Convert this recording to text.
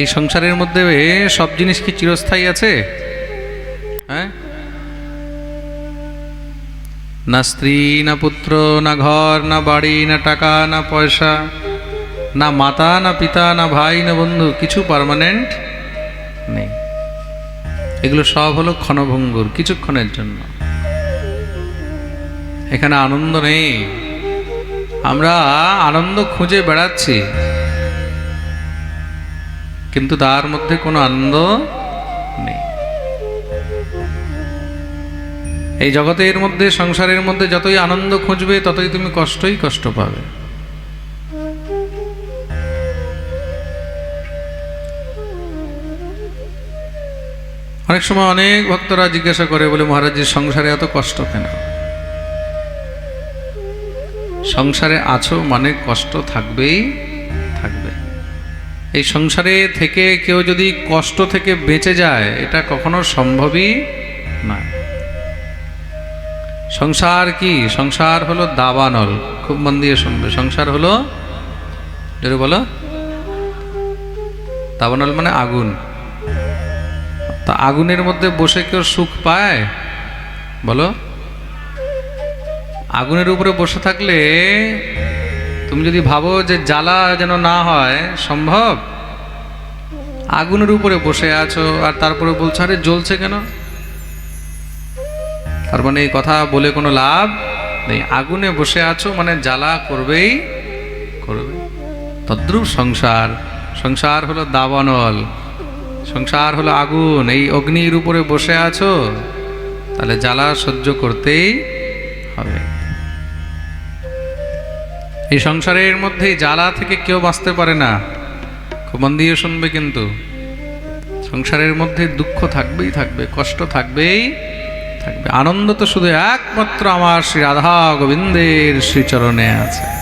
এই সংসারের মধ্যে সব জিনিস কি চিরস্থায়ী আছে? হ্যাঁ? না স্ত্রী, না পুত্র, না ঘর, না বাড়ি, না টাকা, না পয়সা, না মাতা, না পিতা, না ভাই, না বন্ধু, কিছু পার্মানেন্ট নেই। এগুলো সব হলো ক্ষণভঙ্গুর, কিছুক্ষণের জন্য। এখানে আনন্দ নেই। আমরা আনন্দ খুঁজে বেড়াচ্ছি। কিন্তু তার মধ্যে কোনো আনন্দ নেই। এই জগতের মধ্যে, সংসারের মধ্যে যতই আনন্দ খুঁজবে, ততই তুমি কষ্টই কষ্ট পাবে। অনেক সময় অনেক ভক্তরা জিজ্ঞাসা করে, বলে, মহারাজের সংসারে এত কষ্ট কেন? সংসারে আছো মানে কষ্ট থাকবেই। থাকবে এই সংসারে থেকে কেউ যদি কষ্ট থেকে বেঁচে যায়, এটা কখনো সম্ভবই নয়। সংসার কি? সংসার হলো দাবানল। খুব মন দিয়ে শুনবে। সংসার হলো বলো। দাবানল মানে আগুন। তা আগুনের মধ্যে বসে কেউ সুখ পায়? বলো। আগুনের উপরে বসে থাকলে তুমি যদি ভাবো যে জ্বালা যেন না হয়, সম্ভব? আগুনের উপরে বসে আছো আর তারপরে বলছো, আরে, জ্বলছে কেন? তার মানে এই কথা বলে কোনো লাভ নেই। আগুনে বসে আছো মানে জ্বালা করবেই করবে। তদ্রুপ সংসার। সংসার হলো দাবানল। সংসার হলো আগুন। এই অগ্নির উপরে বসে আছো, তাহলে জ্বালা সহ্য করতেই হবে। এই সংসারের মধ্যে জ্বালা থেকে কেউ বাঁচতে পারে না। খুব মন দিয়ে শুনবে কিন্তু। সংসারের মধ্যে দুঃখ থাকবেই থাকবে, কষ্ট থাকবেই থাকবে। আনন্দ তো শুধু একমাত্র আমার শ্রী রাধা গোবিন্দের শ্রীচরণে আছে।